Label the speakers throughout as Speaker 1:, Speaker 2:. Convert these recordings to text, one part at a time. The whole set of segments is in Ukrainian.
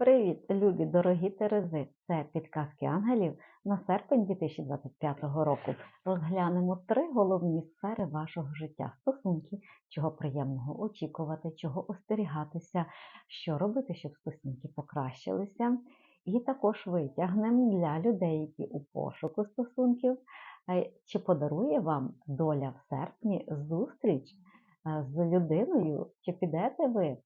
Speaker 1: Привіт, любі дорогі Терези! Це підказки ангелів на серпень 2025 року. Розглянемо три головні сфери вашого життя: стосунки, чого приємного очікувати, чого остерігатися, що робити, щоб стосунки покращилися. І також витягнемо для людей, які у пошуку стосунків, е, чи подарує вам доля в серпні зустріч е, з людиною, чи підете ви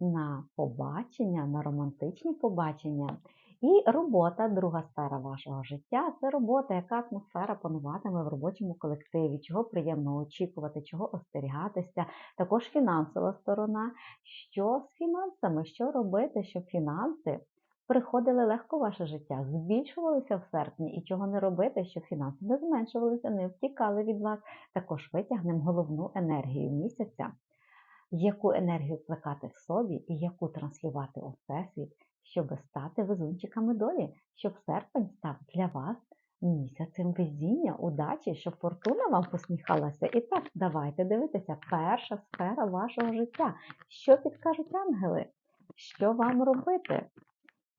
Speaker 1: на побачення, на романтичні побачення. І робота, друга сфера вашого життя це робота, яка атмосфера пануватиме в робочому колективі, чого приємно очікувати, чого остерігатися. Також фінансова сторона. Що з фінансами, що робити, щоб фінанси приходили легко в ваше життя, збільшувалися в серпні, і чого не робити, щоб фінанси не зменшувалися, не втікали від вас. Також витягнемо головну енергію місяця яку енергію плекати в собі і яку транслювати у всесвіт, щоб стати везунчиками долі, щоб серпень став для вас місяцем везіння, удачі, щоб фортуна вам посміхалася. І так, давайте дивитися, перша сфера вашого життя. Що підкажуть ангели? Що вам робити?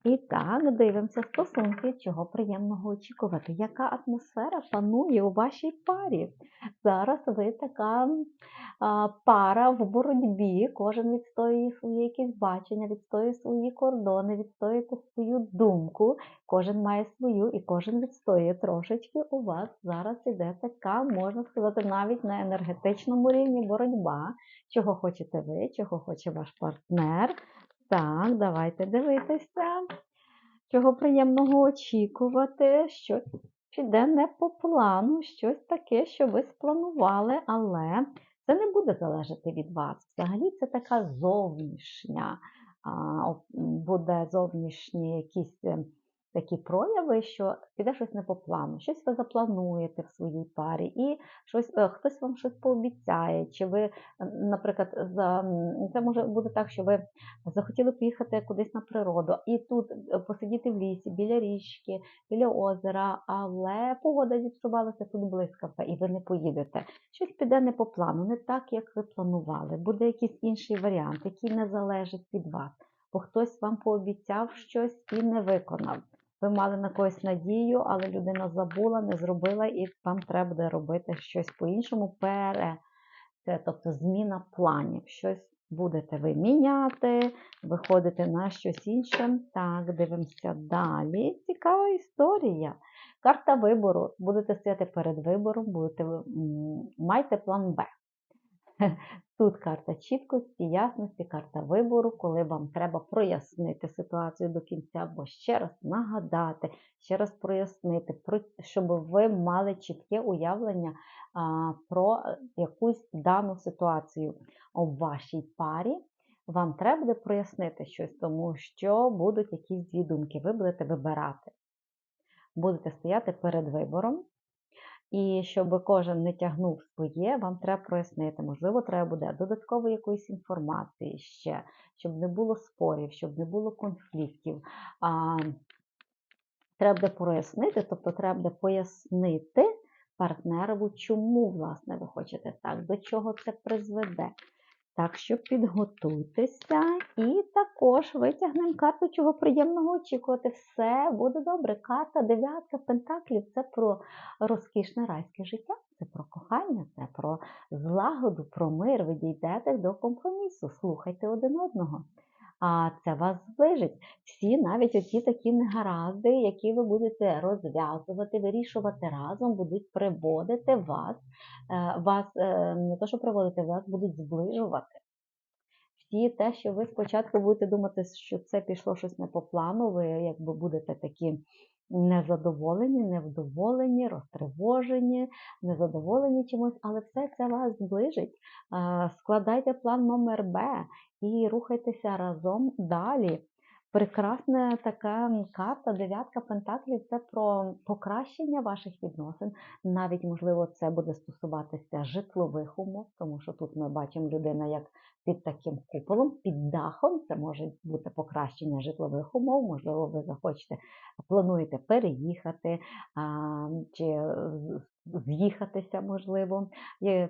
Speaker 1: І так, дивимося стосунки, чого приємного очікувати. Яка атмосфера панує у вашій парі? Зараз ви така а, пара в боротьбі, кожен відстоює своє якісь бачення, відстоює свої кордони, відстоює свою думку, кожен має свою і кожен відстоює трошечки. У вас зараз іде така, можна сказати, навіть на енергетичному рівні боротьба, чого хочете ви, чого хоче ваш партнер. Так, давайте дивитися, чого приємного очікувати, що піде не по плану, щось таке, що ви спланували, але це не буде залежати від вас. Взагалі, це така зовнішня, буде зовнішні якісь ем, такі прояви, що піде щось не по плану, щось ви заплануєте в своїй парі, і щось е, хтось вам щось пообіцяє. Чи ви, наприклад, за це може бути так, що ви захотіли поїхати кудись на природу, і тут е, посидіти в лісі, біля річки, біля озера, але погода зіпсувалася тут блискавка, і ви не поїдете. Щось піде не по плану, не так, як ви планували. Буде якийсь інший варіант, який не залежить від вас. Бо хтось вам пообіцяв щось і не виконав. Ви мали на когось надію, але людина забула, не зробила, і вам треба буде робити щось по-іншому. Пере, це, тобто зміна планів. Щось будете ви міняти, виходити на щось інше. Так, дивимося далі. Цікава історія. Карта вибору. Будете стояти перед вибором, будете, майте план Б. Тут карта чіткості, ясності, карта вибору, коли вам треба прояснити ситуацію до кінця, або ще раз нагадати, ще раз прояснити, щоб ви мали чітке уявлення про якусь дану ситуацію у вашій парі. Вам треба буде прояснити щось, тому що будуть якісь дві думки. Ви будете вибирати. Будете стояти перед вибором. І щоб кожен не тягнув своє, вам треба прояснити. Можливо, треба буде додаткової якоїсь інформації ще, щоб не було спорів, щоб не було конфліктів. А, Треба буде прояснити, тобто треба буде пояснити партнерову, чому, власне, ви хочете так, до чого це призведе. Так що підготуйтеся і також витягнемо карту, чого приємного очікувати. Все буде добре. Карта дев'ятка пентаклів це про розкішне райське життя, це про кохання, це про злагоду, про мир. Ви дійдете до компромісу. Слухайте один одного а це вас зближить. Всі навіть оті такі негаразди, які ви будете розв'язувати, вирішувати разом, будуть приводити вас, е, вас е, не то, що приводити, вас будуть зближувати. Всі те, що ви спочатку будете думати, що це пішло щось не по плану, ви якби будете такі незадоволені, невдоволені, розтривожені, незадоволені чимось, але все це вас зближить. Складайте план номер Б і рухайтеся разом далі. Прекрасна така карта, дев'ятка пентаклів це про покращення ваших відносин. Навіть, можливо, це буде стосуватися житлових умов, тому що тут ми бачимо людина як під таким куполом, під дахом. Це може бути покращення житлових умов, можливо, ви захочете, плануєте переїхати, чи з'їхатися, можливо,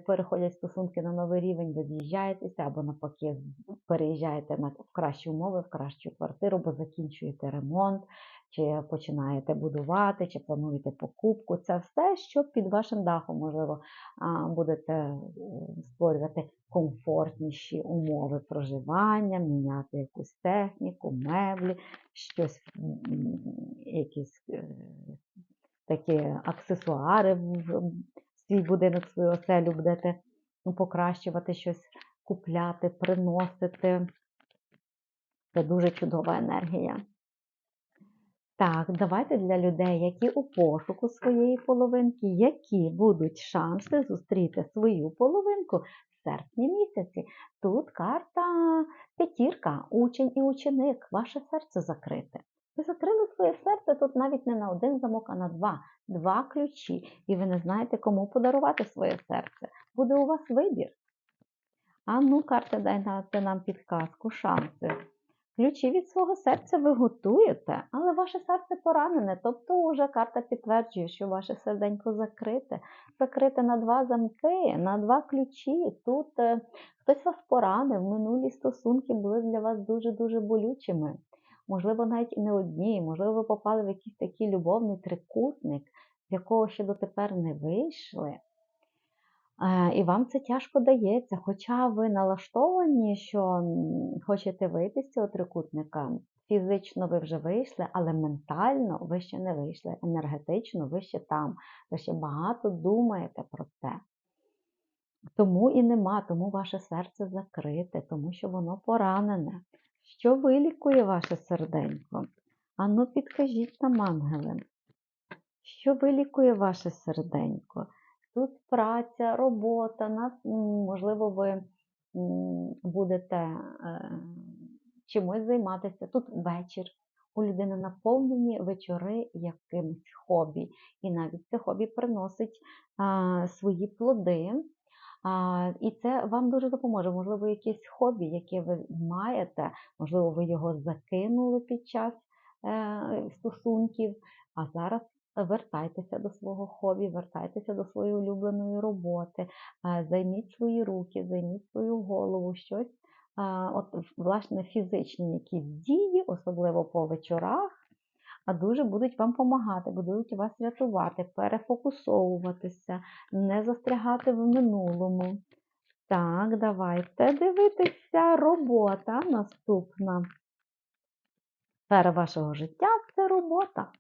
Speaker 1: переходять стосунки на новий рівень, ви з'їжджаєтеся або навпаки переїжджаєте на в кращі умови, в кращу квартиру, бо закінчуєте ремонт, чи починаєте будувати, чи плануєте покупку. Це все, що під вашим дахом, можливо, будете е, створювати комфортніші умови проживання, міняти якусь техніку, меблі, щось, якісь е, такі аксесуари в свій будинок, свою оселю будете ну, покращувати щось, купляти, приносити. Це дуже чудова енергія. Так, давайте для людей, які у пошуку своєї половинки, які будуть шанси зустріти свою половинку в серпні місяці. Тут карта п'ятірка, учень і ученик, ваше серце закрите. Ви закрили своє серце тут навіть не на один замок, а на два. Два ключі. І ви не знаєте, кому подарувати своє серце. Буде у вас вибір. А ну, карта, дайте нам підказку, шанси. Ключі від свого серця ви готуєте, але ваше серце поранене. Тобто вже карта підтверджує, що ваше серденько закрите. Закрите на два замки, на два ключі. Тут е, хтось вас поранив, минулі стосунки були для вас дуже-дуже болючими. Можливо, навіть і не одні, можливо, ви попали в якийсь такий любовний трикутник, з якого ще дотепер не вийшли. Е, І вам це тяжко дається, хоча ви налаштовані, що хочете вийти з цього трикутника. Фізично ви вже вийшли, але ментально ви ще не вийшли. Енергетично ви ще там. Ви ще багато думаєте про це. Тому і нема, тому ваше серце закрите, тому що воно поранене. Що вилікує ваше серденько? Ану, підкажіть нам, ангели, що вилікує ваше серденько? Тут праця, робота, можливо, ви будете е, чимось займатися. Тут вечір. У людини наповнені вечори якимось хобі. І навіть це хобі приносить свої плоди. А, і це вам дуже допоможе. Можливо, якесь хобі, яке ви маєте, можливо, ви його закинули під час е, стосунків, а зараз вертайтеся до свого хобі, вертайтеся до своєї улюбленої роботи, е, займіть свої руки, займіть свою голову, щось, от, власне, фізичні якісь дії, особливо по вечорах, а дуже будуть вам допомагати, будуть вас рятувати, перефокусовуватися, не застрягати в минулому. Так, давайте дивитися. Робота наступна. Сфера вашого життя це робота.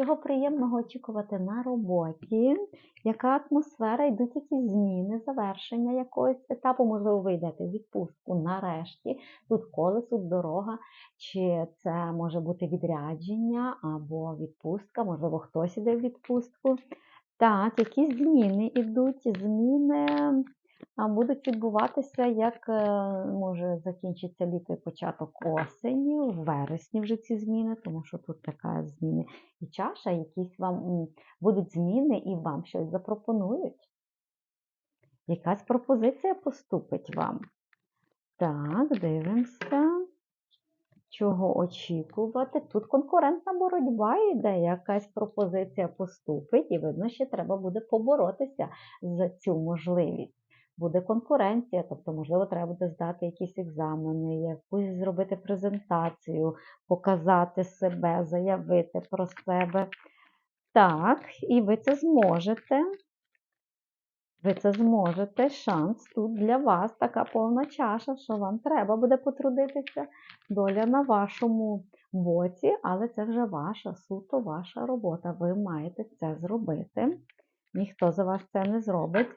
Speaker 1: Чого приємного очікувати на роботі? Яка атмосфера? Йдуть якісь зміни, завершення якогось етапу, можливо, ви йдете в відпустку нарешті. Тут колесо, дорога, чи це може бути відрядження або відпустка, можливо, хтось іде в відпустку. Так, якісь зміни йдуть, зміни будуть відбуватися, як е, може закінчиться літо початок осені, в вересні вже ці зміни, тому що тут така зміни і чаша, якісь вам будуть зміни і вам щось запропонують. Якась пропозиція поступить вам. Так, дивимося. Чого очікувати? Тут конкурентна боротьба йде, якась пропозиція поступить, і видно, що треба буде поборотися за цю можливість. Буде конкуренція, тобто, можливо, треба буде здати якісь екзамени, якусь зробити презентацію, показати себе, заявити про себе. Так, і ви це зможете. Ви це зможете. Шанс тут для вас така повна чаша, що вам треба буде потрудитися. Доля на вашому боці, але це вже ваша, суто ваша робота. Ви маєте це зробити. Ніхто за вас це не зробить.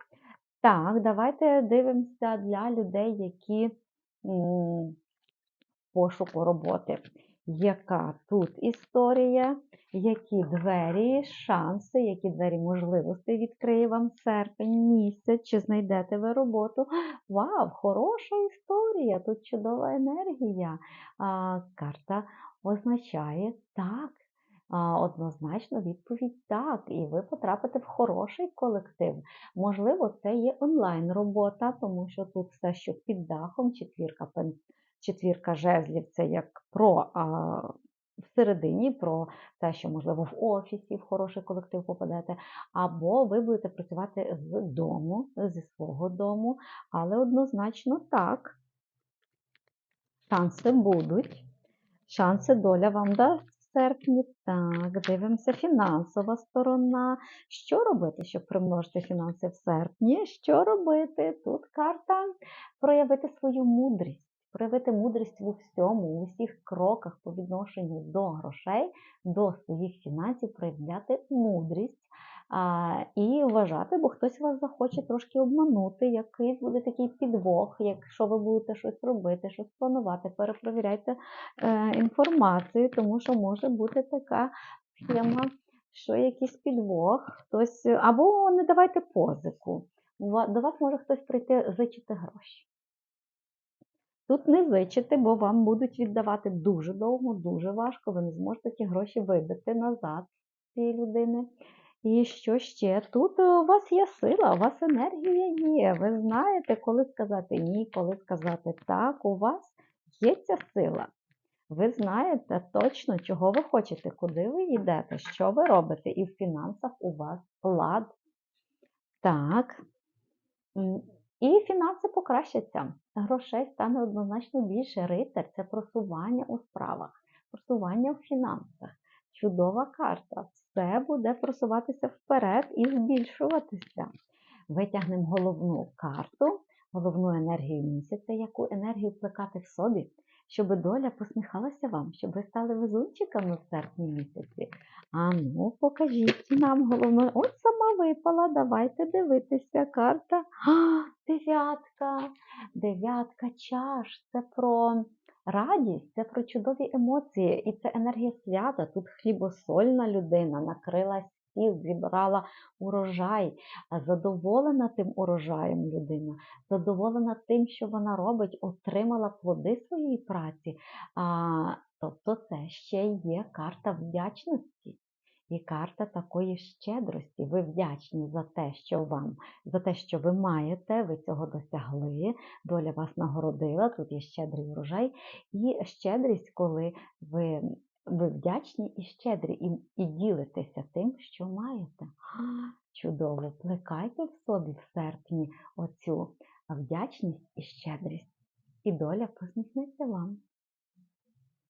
Speaker 1: Так, давайте дивимося для людей, які пошуку роботи. Яка тут історія, які двері, шанси, які двері можливостей відкриє вам серпень місяць, чи знайдете ви роботу? Вау, хороша історія! Тут чудова енергія. А, карта означає так. Однозначно відповідь так, і ви потрапите в хороший колектив. Можливо, це є онлайн-робота, тому що тут все, що під дахом, четвірка, четвірка жезлів, це як про а, всередині, про те, що, можливо, в офісі, в хороший колектив попадете, або ви будете працювати з дому, зі свого дому, але однозначно так. Шанси будуть. Шанси доля вам дасть серпні. Так, дивимося, фінансова сторона. Що робити, щоб примножити фінанси в серпні? Що робити? Тут карта проявити свою мудрість, проявити мудрість у всьому, у всіх кроках по відношенню до грошей, до своїх фінансів, проявляти мудрість. І вважати, бо хтось вас захоче трошки обманути, якийсь буде такий підвох, якщо ви будете щось робити, щось планувати, перепровіряйте е, інформацію, тому що може бути така схема, що якийсь підвох, хтось, або не давайте позику. До вас може хтось прийти зичити гроші. Тут не зичити, бо вам будуть віддавати дуже довго, дуже важко, ви не зможете ті гроші вибити назад цієї людини. І що ще? Тут е, у вас є сила, у вас енергія є. Ви знаєте, коли сказати ні, коли сказати так. У вас є ця сила. Ви знаєте точно, чого ви хочете, куди ви йдете, що ви робите, і в фінансах у вас лад. Так. І фінанси покращаться. Грошей стане однозначно більше. Рицар це просування у справах, просування в фінансах. Чудова карта. Все буде просуватися вперед і збільшуватися. Витягнемо головну карту, головну енергію місяця, яку енергію плекати в собі, щоб доля посміхалася вам, щоб ви стали везунчиками в серпні місяці. А ну, покажіть нам головну. От сама випала, давайте дивитися. Карта. А, дев'ятка. Дев'ятка чаш. Це про радість, це про чудові емоції. І це енергія свята. Тут хлібосольна людина накрила стіл, зібрала урожай, задоволена тим урожаєм людина, задоволена тим, що вона робить, отримала плоди своєї праці. А, тобто це ще є карта вдячності. І карта такої щедрості. Ви вдячні за те, що вам, за те, що ви маєте, ви цього досягли, доля вас нагородила, тут є щедрий урожай. І щедрість, коли ви, ви вдячні і щедрі, і, і ділитеся тим, що маєте. Чудово! Плекайте в собі в серпні оцю вдячність і щедрість. І доля посміхнеться вам.